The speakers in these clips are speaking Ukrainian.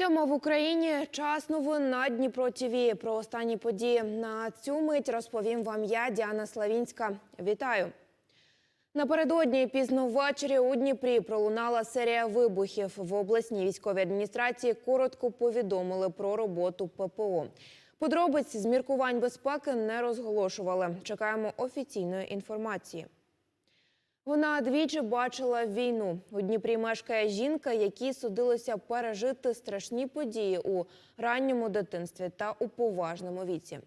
Сьома в Україні час новин на Дніпро ТІВІ. Про останні події на цю мить розповім вам я, Діана Славінська. Вітаю. Напередодні пізно ввечері у Дніпрі пролунала серія вибухів. В обласній військовій адміністрації коротко повідомили про роботу ППО. Подробиць з міркувань безпеки не розголошували. Чекаємо офіційної інформації. Вона двічі бачила війну. У Дніпрі мешкає жінка, якій судилося пережити страшні події у ранньому дитинстві та у поважному віці.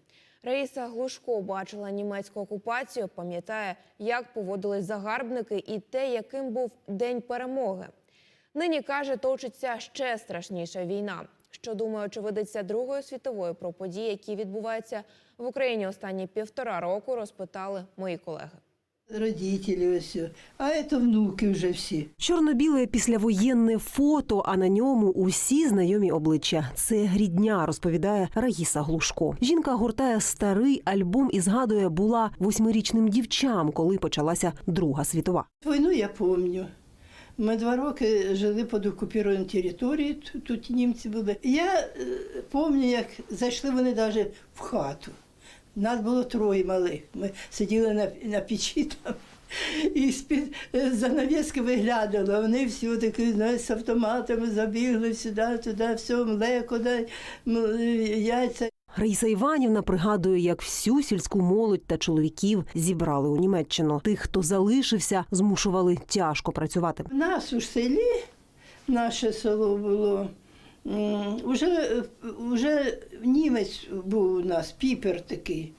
Раїса Глушко бачила німецьку окупацію, пам'ятає, як поводились загарбники і те, яким був день перемоги. Нині каже, точиться ще страшніша війна. Що думає очевидиця Другої світової про події, які відбуваються в Україні останні півтора року, розпитали мої колеги. Родителі ось, а це внуки вже всі. Чорно-біле післявоєнне фото, а на ньому усі знайомі обличчя. Це рідня, розповідає Раїса Глушко. Жінка гортає старий альбом і згадує, була восьмирічним дівчам, коли почалася Друга світова. Війну я пам'ятаю. Ми два роки жили під окупованій території, тут, тут німці були. Я е, пам'ятаю, як зайшли вони навіть в хату. Нас було троє малих. Ми сиділи на, на печі там. І з-під е, занавіски виглядали. Вони всі такі знаєш, з автоматами забігли сюди, туди, все, млеко, дай, яйця. Раїса Іванівна пригадує, як всю сільську молодь та чоловіків зібрали у Німеччину. Тих, хто залишився, змушували тяжко працювати. У нас у селі, наше село було, уже, уже німець був у нас, піпер такий,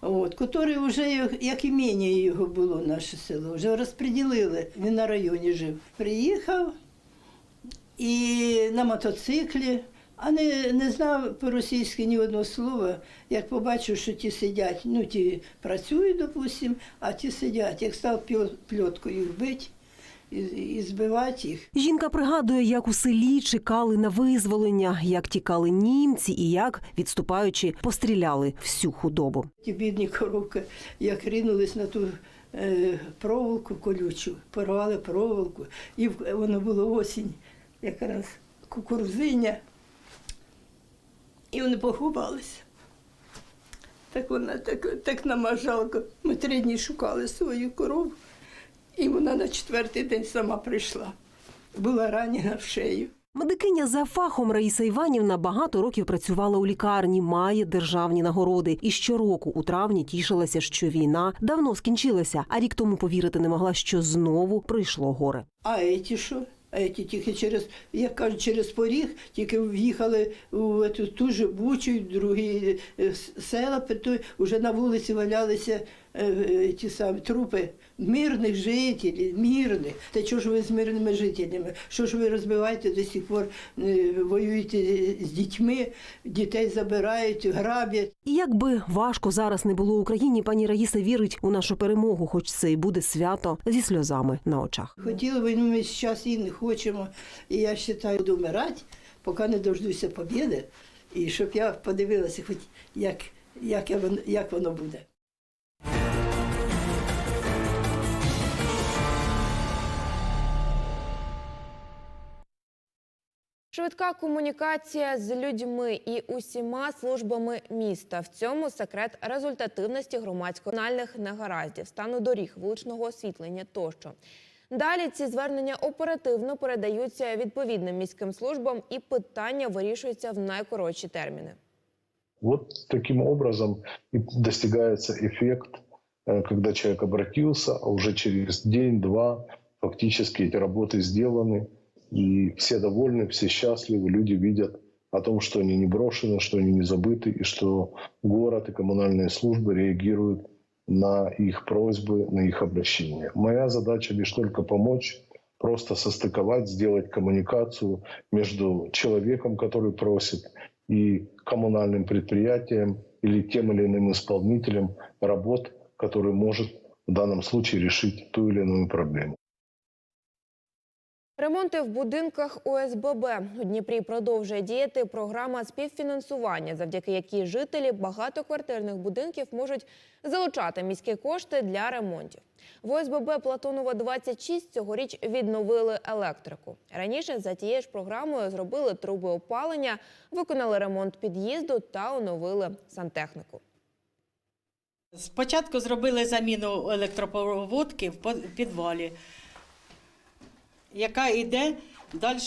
от, який вже, як- імення його було, наше село, вже розподілили. Він на районі жив. Приїхав і на мотоциклі, а не, не знав по-російськи ні одного слова. Як побачив, що ті сидять, ну ті працюють, допустим, а ті сидять, як став пльоткою їх і, і збивати їх. Жінка пригадує, як у селі чекали на визволення, як тікали німці і як, відступаючи, постріляли всю худобу. Ті бідні коровки, як ринулись на ту е, проволоку колючу, порвали проволоку, і воно було осінь, якраз кукурузиня. І вони поховалися. Так вона так, так намажалка. Ми три дні шукали свою корову, і вона на четвертий день сама прийшла. Була ранена в шею. Медикиня за фахом Раїса Іванівна багато років працювала у лікарні, має державні нагороди. І щороку у травні тішилася, що війна давно скінчилася, а рік тому повірити не могла, що знову прийшло горе. А еті що? А еті тільки через, як кажуть, через поріг, тільки в'їхали у ту, же Бучу, другі е, села, вже на вулиці валялися ті самі трупи мирних жителів, мирних. Та чого ж ви з мирними жителями? Що ж ви розбиваєте до сих пор, е, воюєте з дітьми, дітей забирають, грабять. І якби важко зараз не було Україні, пані Раїса вірить у нашу перемогу, хоч це і буде свято зі сльозами на очах. Хотіли війну, ми зараз і не хочемо. І я вважаю, буду вмирати, поки не дождуся побіди. І щоб я подивилася, хоч як, як, як воно буде. Швидка комунікація з людьми і усіма службами міста. В цьому секрет результативності громадсько-комунальних негараздів, стану доріг, вуличного освітлення тощо. Далі ці звернення оперативно передаються відповідним міським службам і питання вирішуються в найкоротші терміни. Вот таким образом и достигается эффект, э, когда человек обратился, а уже через день-два фактически эти работы сделаны, И все довольны, все счастливы, люди видят о том, что они не брошены, что они не забыты, и что город и коммунальные службы реагируют на их просьбы, на их обращения. Моя задача лишь только помочь, просто состыковать, сделать коммуникацию между человеком, который просит, и коммунальным предприятием или тем или иным исполнителем работ, который может в данном случае решить ту или иную проблему. Ремонти в будинках ОСББ у Дніпрі продовжує діяти програма співфінансування, завдяки якій жителі багатоквартирних будинків можуть залучати міські кошти для ремонтів. В ОСББ Платонова 26 цьогоріч відновили електрику. Раніше за тією ж програмою зробили труби опалення, виконали ремонт під'їзду та оновили сантехніку. Спочатку зробили заміну електропроводки в підвалі, яка йде далі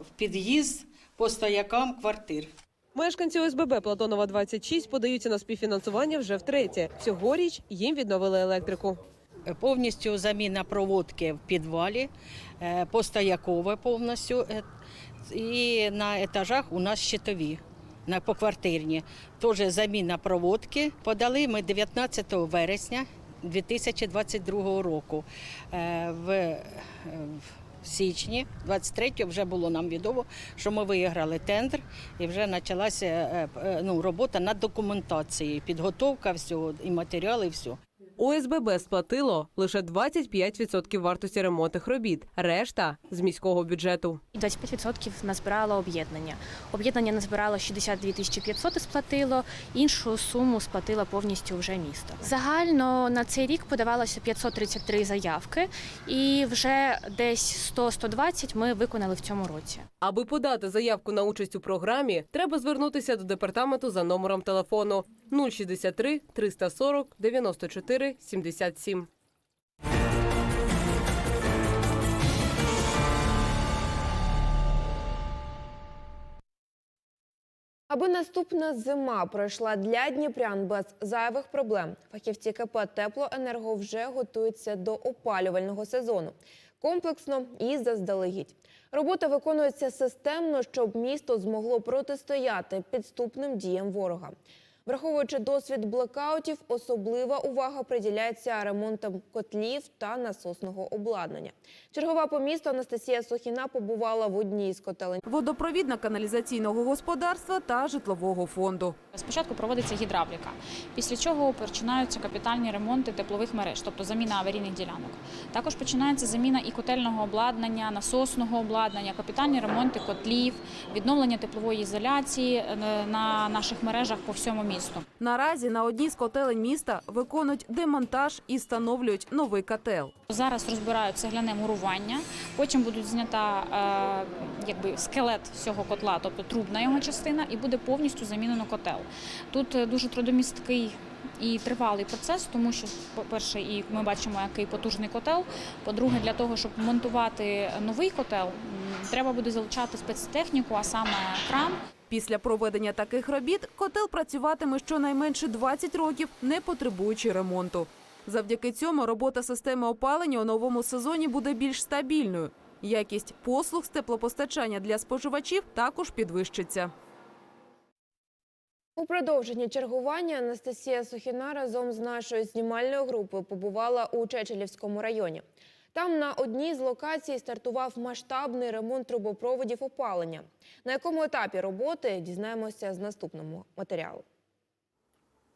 в під'їзд по стоякам квартир. Мешканці ОСББ Платонова 26 подаються на співфінансування вже втретє. Цьогоріч їм відновили електрику. Повністю заміна проводки в підвалі, е, постоякове повністю. е, І на етажах у нас щитові. На поквартирні. Теж заміна проводки. Подали ми 19 вересня 2022 року. Е, В, е, в січні 23-го вже було нам відомо, що ми виграли тендер і вже почалася е, ну, робота над документацією, підготовка всього, і матеріали, і все. ОСББ сплатило лише 25% вартості ремонтних робіт, решта з міського бюджету. І 25% назбирало об'єднання. Об'єднання назбирало 62 тисячі 500 і сплатило, іншу суму сплатило повністю вже місто. Загально на цей рік подавалося 533 заявки, і вже десь 100-120 ми виконали в цьому році. Аби подати заявку на участь у програмі, треба звернутися до департаменту за номером телефону 063 340 94 77. Аби наступна зима пройшла для дніпрян без зайвих проблем, фахівці КП Теплоенерго вже готуються до опалювального сезону. Комплексно і заздалегідь. Робота виконується системно, щоб місто змогло протистояти підступним діям ворога. Враховуючи досвід блекаутів, особлива увага приділяється ремонтам котлів та насосного обладнання. Чергова по місту Анастасія Сохіна побувала в одній з котелень. водопровідно-каналізаційного господарства та житлового фонду. Спочатку проводиться гідравліка, після чого починаються капітальні ремонти теплових мереж, тобто заміна аварійних ділянок. Також починається заміна і котельного обладнання, насосного обладнання, капітальні ремонти котлів, відновлення теплової ізоляції е, на наших мережах по всьому місту. Наразі на одній з котелень міста виконують демонтаж і встановлюють новий котел. Зараз розбирають цегляне мурування, потім будуть знята е, якби скелет всього котла, тобто трубна його частина, і буде повністю замінено котел. Тут е, дуже трудомісткий і тривалий процес, тому що, по-перше, і ми бачимо, який потужний котел. По-друге, для того, щоб монтувати новий котел, треба буде залучати спецтехніку, а саме кран. Після проведення таких робіт котел працюватиме щонайменше 20 років, не потребуючи ремонту. Завдяки цьому робота системи опалення у новому сезоні буде більш стабільною. Якість послуг з теплопостачання для споживачів також підвищиться. У продовженні чергування Анастасія Сухіна разом з нашою знімальною групою побувала у Чечелівському районі. Там на одній з локацій стартував масштабний ремонт трубопроводів опалення. На якому етапі роботи дізнаємося з наступного матеріалу.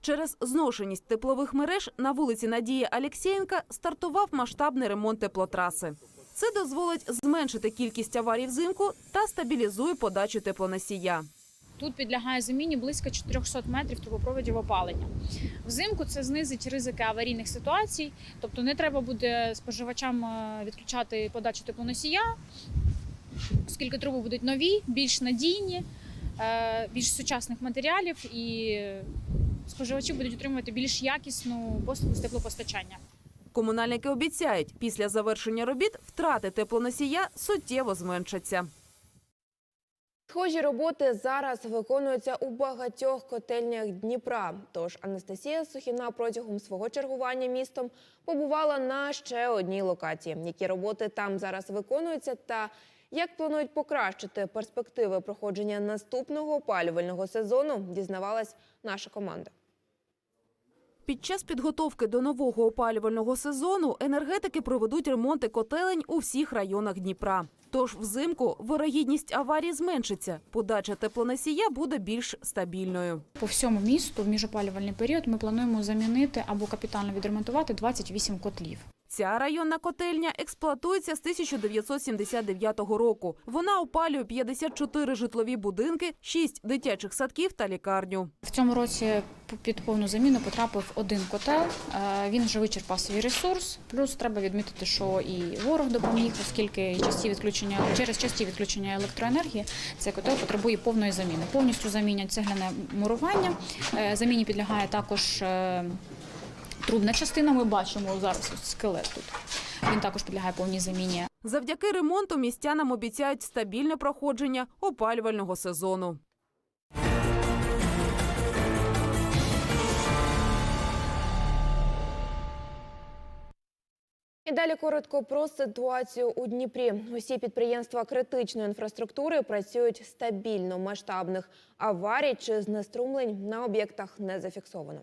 Через зношеність теплових мереж на вулиці Надії Алєксєєнка стартував масштабний ремонт теплотраси. Це дозволить зменшити кількість аварій взимку та стабілізує подачу теплоносія. Тут підлягає заміні близько 400 метрів трубопроводів опалення. Взимку це знизить ризики аварійних ситуацій, тобто не треба буде споживачам е, відключати подачу теплоносія, оскільки труби будуть нові, більш надійні, е, більш сучасних матеріалів, і споживачі будуть отримувати більш якісну послугу з теплопостачання. Комунальники обіцяють, після завершення робіт втрати теплоносія суттєво зменшаться. Схожі роботи зараз виконуються у багатьох котельнях Дніпра. Тож Анастасія Сухіна протягом свого чергування містом побувала на ще одній локації. Які роботи там зараз виконуються, та як планують покращити перспективи проходження наступного опалювального сезону, дізнавалась наша команда. Під час підготовки до нового опалювального сезону енергетики проведуть ремонти котелень у всіх районах Дніпра. Тож взимку вирогідність аварій зменшиться. Подача теплоносія буде більш стабільною. По всьому місту в міжопалювальний період ми плануємо замінити або капітально відремонтувати 28 котлів. Ця районна котельня експлуатується з 1979 року. Вона опалює 54 житлові будинки, 6 дитячих садків та лікарню. В цьому році під повну заміну потрапив один котел. Е, Він вже вичерпав свій ресурс. Плюс треба відмітити, що і ворог допоміг, оскільки часті відключення через часті відключення електроенергії цей котел потребує повної заміни. Повністю замінять цегляне мурування. Е, Заміні підлягає також е, трубна частина. Ми бачимо зараз скелет тут. Він також підлягає повній заміні. Завдяки ремонту містянам обіцяють стабільне проходження опалювального сезону. І далі коротко про ситуацію у Дніпрі. Усі підприємства критичної інфраструктури працюють стабільно. Масштабних аварій чи знеструмлень на об'єктах не зафіксовано.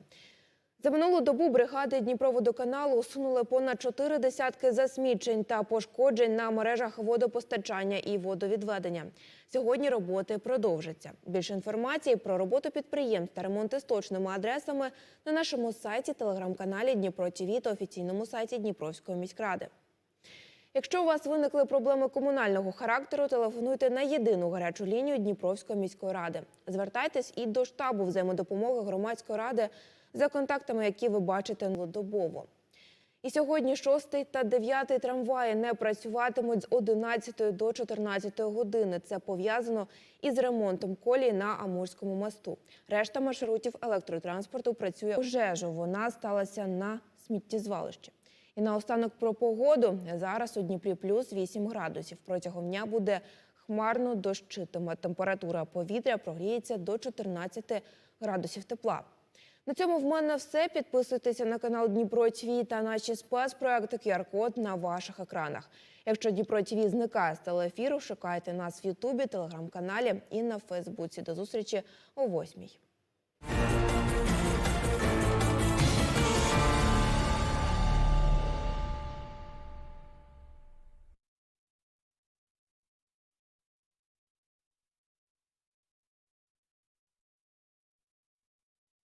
За минулу добу бригади Дніпроводоканалу усунули понад чотири десятки засмічень та пошкоджень на мережах водопостачання і водовідведення. Сьогодні роботи продовжаться. Більше інформації про роботу підприємств та ремонти з точними адресами на нашому сайті, телеграм-каналі Дніпро ТІВІ та офіційному сайті Дніпровської міськради. Якщо у вас виникли проблеми комунального характеру, телефонуйте на єдину гарячу лінію Дніпровської міської ради. Звертайтесь і до штабу взаємодопомоги громадської ради за контактами, які ви бачите добово. І сьогодні 6 та 9 трамваї не працюватимуть з 11 до 14 години. Це пов'язано із ремонтом колії на Амурському мосту. Решта маршрутів електротранспорту працює пожежу. Вона сталася на сміттєзвалищі. І наостанок про погоду. Зараз у Дніпрі плюс 8 градусів. Протягом дня буде хмарно дощитиме. Температура повітря прогріється до 14 градусів тепла. На цьому в мене все. Підписуйтеся на канал Дніпро ТВ та наші спецпроекти QR-код на ваших екранах. Якщо Дніпро ТВ зникає з телеефіру, шукайте нас в Ютубі, телеграм-каналі і на Фейсбуці. До зустрічі о 8